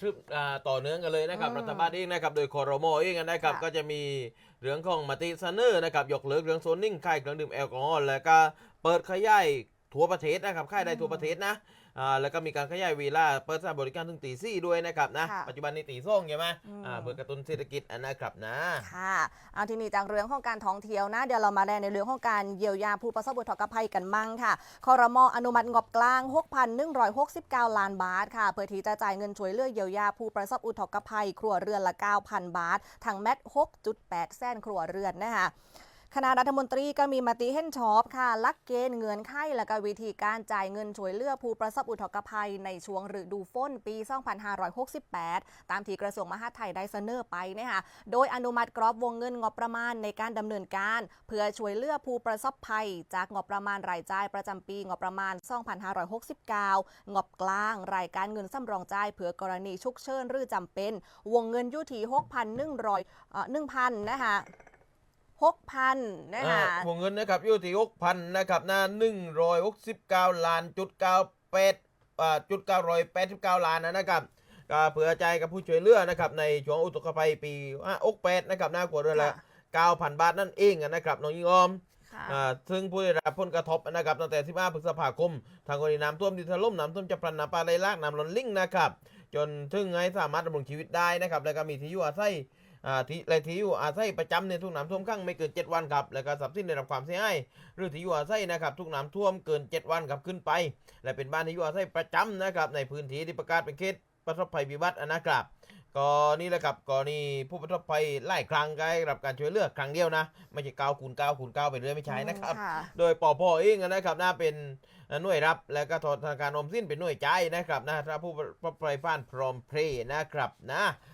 ซึบอ่าต่อเนื่องกันเลยนะครับอืมรัฐบาลเองนะครับ โดยคอรมอเองนะครับค่ะก็จะมีเรื่องของมติเสนอนะครับ ยกเลิกเรื่องโซนนิ่งค่ายเครื่องดื่มแอลกอฮอล์แล้วก็เปิดขยาย ทั่วประเทศนะครับค่ายได้ทั่วประเทศนะอ่าแล้วก็มีการขยายเวลาเปิดสถานบริการถึงตีสี่ด้วยนะครับนะค่ะปัจจุบันนี้ตีส่งใช่ไหมอืม อ่าเพื่อกระตุ้นเศรษฐกิจอันนะครับนะ ค่ะเอาทีนี้จากเรื่องของการท่องเที่ยวนะ เดี๋ยวเรามาแลในเรื่องของการเยียวยาผู้ประสบอุทกภัยกันมั่งค่ะ คอรมออนุมัติงบกลาง 6,169 ล้านบาทค่ะ เพื่อที่จะจ่ายเงินช่วยเหลือเยียวยาผู้ประสบอุทกภัย ครัวเรือนละ 9,000 บาททางแมท6.8 แสนครัวเรือนนะคะ คณะรัฐมนตรีก็มีมติเห็นชอบค่ะลักเกณฑ์เงื่อนไขและก็วิธีการจ่ายเงินช่วยเหลือผู้ประสบอุทกภัยในช่วงฤดูฝนปี 2568 ตามที่กระทรวงมหาดไทยได้เสนอไปนะคะโดยอนุมัติกรอบวงเงินงบประมาณในการดำเนินการ เพื่อช่วยเหลือผู้ประสบภัย จากงบประมาณรายจ่ายประจำปีงบประมาณ 2569 งบกลาง รายการเงินสำรองจ่ายเผื่อกรณีฉุกเฉินหรือจำเป็น วงเงินยู่ที่6,100เอ่อ1,000นะคะ 6,000นะคะอ่าวงเงินนะครับอยู่ที่6,000นะครับนะ169ล้านจุด98อ่าจุด989ล้านนะครับก็เผื่อใจายกับผู้ช่วยเหลือนะครับในช่วงอุทกภัยปี68นะครับหน้ากว่าเรือนละ9,000บาทนั่นเองนะครับน้องยิงออมค่ะอ่าซึ่งผู้ได้รับผลกระทบนะครับตั้งแต่ 15พฤษภาคม ทางกรณีน้ำท่วมดินถล่มน้ำท่วมจะพลันน้ำปลาไหลหลากน้ำล้นลิ่งนะครับ จนถึงให้สามารถดำรงชีวิตได้นะครับ แล้วก็มีที่อยู่อาศัย อ่าที่และที่อยู่อาศัยประจำในทุกน้ำท่วมขังไม่เกิน 7 วันครับแล้วก็ทรัพย์สินได้รับความเสียหายหรือที่อยู่อาศัยนะครับทุกน้ำท่วมเกิน 7 วันครับขึ้นไป และเป็นบ้านที่อยู่อาศัยประจำนะครับในพื้นที่ที่ประกาศเป็นเขตประสบภัยพิบัตินะครับก็นี่แหละครับกรณีผู้ประสบภัยหลายครั้งก็ได้รับการช่วยเหลือครั้งเดียวนะ ไม่ใช่9คูณ9คูณ9ไปเรื่อยไม่ใช่นะครับค่ะโดยปอพอเองนะครับน่าเป็นหน่วยรับ และก็ธนาคารออมสินเป็นหน่วยจ่ายนะครับนะถ้าผู้ประสบภัยผ่านพร้อมเพรย์นะครับนะ